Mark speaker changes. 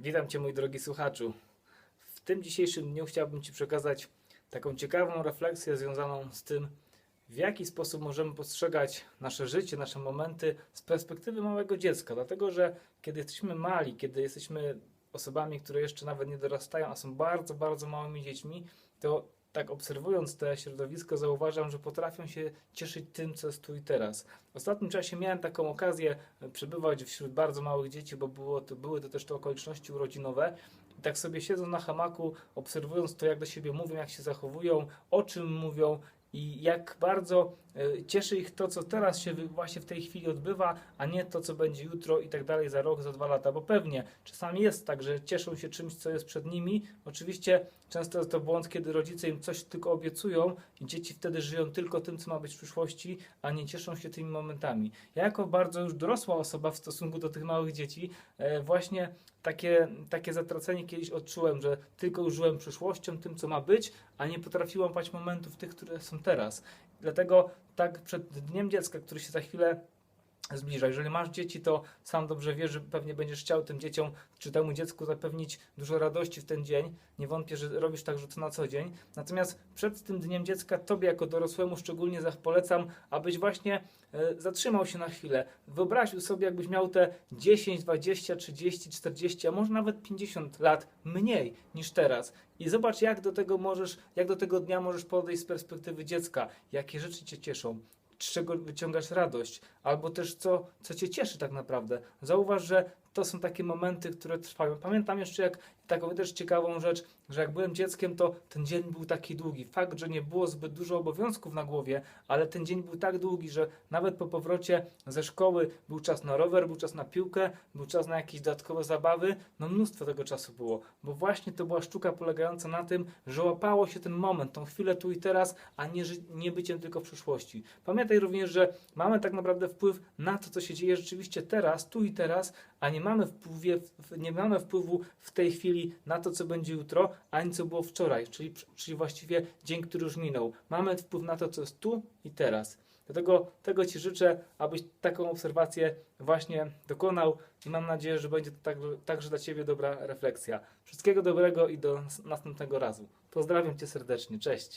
Speaker 1: Witam Cię, mój drogi słuchaczu. W tym dzisiejszym dniu chciałbym Ci przekazać taką ciekawą refleksję związaną z tym, w jaki sposób możemy postrzegać nasze życie, nasze momenty z perspektywy małego dziecka. Dlatego, że kiedy jesteśmy mali, kiedy jesteśmy osobami, które jeszcze nawet nie dorastają, a są bardzo, bardzo małymi dziećmi, to tak obserwując te środowisko, zauważam, że potrafią się cieszyć tym, co jest tu i teraz. W ostatnim czasie miałem taką okazję e, przebywać wśród bardzo małych dzieci, bo było to, były to też te okoliczności urodzinowe. I tak sobie siedzą na hamaku, obserwując to, jak do siebie mówią, jak się zachowują, o czym mówią i jak bardzo e, cieszy ich to, co teraz się właśnie w tej chwili odbywa, a nie to, co będzie jutro i tak dalej, za rok, za dwa lata, bo pewnie czasami jest tak, że cieszą się czymś, co jest przed nimi. Oczywiście często jest to błąd, kiedy rodzice im coś tylko obiecują i dzieci wtedy żyją tylko tym, co ma być w przyszłości, a nie cieszą się tymi momentami. Ja jako bardzo już dorosła osoba w stosunku do tych małych dzieci, e, właśnie takie, takie zatracenie kiedyś odczułem, że tylko żyłem przyszłością, tym, co ma być, a nie potrafiłem łapać momentów tych, które są teraz. Dlatego tak przed Dniem Dziecka, który się za chwilę zbliża. Jeżeli masz dzieci, to sam dobrze wiesz, że pewnie będziesz chciał tym dzieciom czy temu dziecku zapewnić dużo radości w ten dzień. Nie wątpię, że robisz tak, że to na co dzień. Natomiast przed tym Dniem Dziecka Tobie jako dorosłemu szczególnie polecam, abyś właśnie e, zatrzymał się na chwilę. Wyobraził sobie, jakbyś miał te 10, 20, 30, 40, a może nawet 50 lat mniej niż teraz. I zobacz, jak do tego możesz, jak do tego dnia możesz podejść z perspektywy dziecka, jakie rzeczy Cię cieszą, z czego wyciągasz radość, albo też co, co cię cieszy tak naprawdę. Zauważ, że to są takie momenty, które trwają. Pamiętam jeszcze jak taką też ciekawą rzecz, że jak byłem dzieckiem, to ten dzień był taki długi. Fakt, że nie było zbyt dużo obowiązków na głowie, ale ten dzień był tak długi, że nawet po powrocie ze szkoły był czas na rower, był czas na piłkę, był czas na jakieś dodatkowe zabawy. No mnóstwo tego czasu było, bo właśnie to była sztuka polegająca na tym, że łapało się ten moment, tą chwilę tu i teraz, a nie, nie byciem tylko w przyszłości. Pamiętaj również, że mamy tak naprawdę wpływ na to, co się dzieje rzeczywiście teraz, tu i teraz, a nie mamy, wpływie, w- nie mamy wpływu w tej chwili na to, co będzie jutro, ani co było wczoraj, czyli, czyli właściwie dzień, który już minął. Mamy wpływ na to, co jest tu i teraz. Dlatego tego Ci życzę, abyś taką obserwację właśnie dokonał i mam nadzieję, że będzie to także, dla Ciebie dobra refleksja. Wszystkiego dobrego i do nas- następnego razu. Pozdrawiam Cię serdecznie. Cześć.